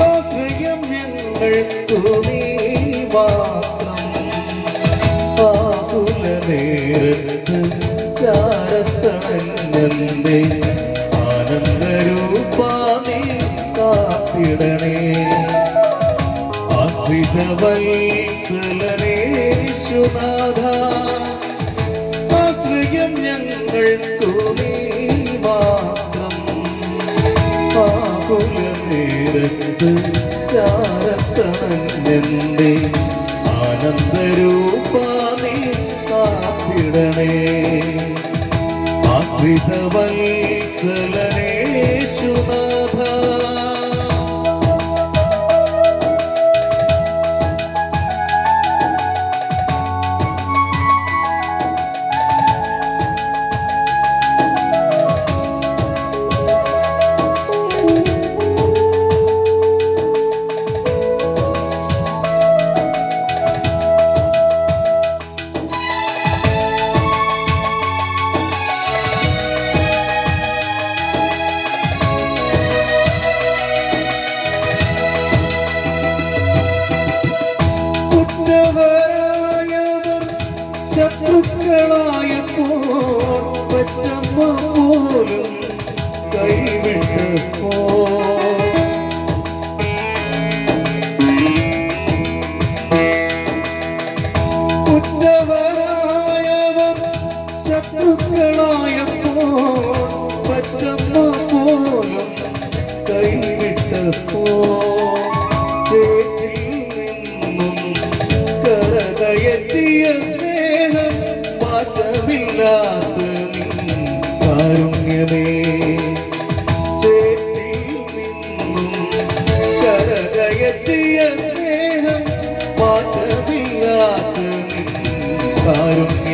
ആശ്രയം ഞങ്ങൾക്കു നീ മാത്രം. ആകുലനേരത്ത് ചാരത്തണഞ്ഞെന്റെ ആനന്ദരൂപാ നീ കാത്തിടണേ ആശ്രിതവത്സലനേശുനാഥ ആശ്രയം ഞങ്ങൾക്കു നീ മാത്രം ആകുലനേരത്ത് ചാരത്തണഞ്ഞെന്റെ ആനന്ദരൂപാ നീ കാത്തിടണേ கைவிட்டு போ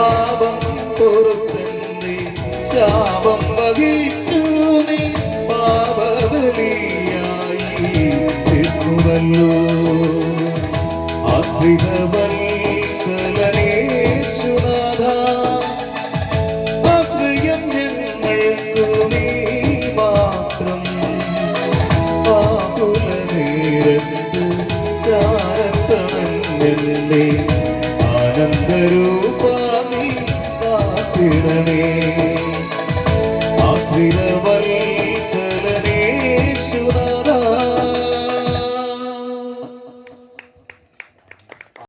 പാപം പൊറുത്തന്റെ ശാപം വഹിച്ചു നീ പാപബലിയായി തീർന്നുവല്ലോ ആശ്രിതവത്സലനേശുനാഥ ആശ്രയം ഞങ്ങൾക്കു നീ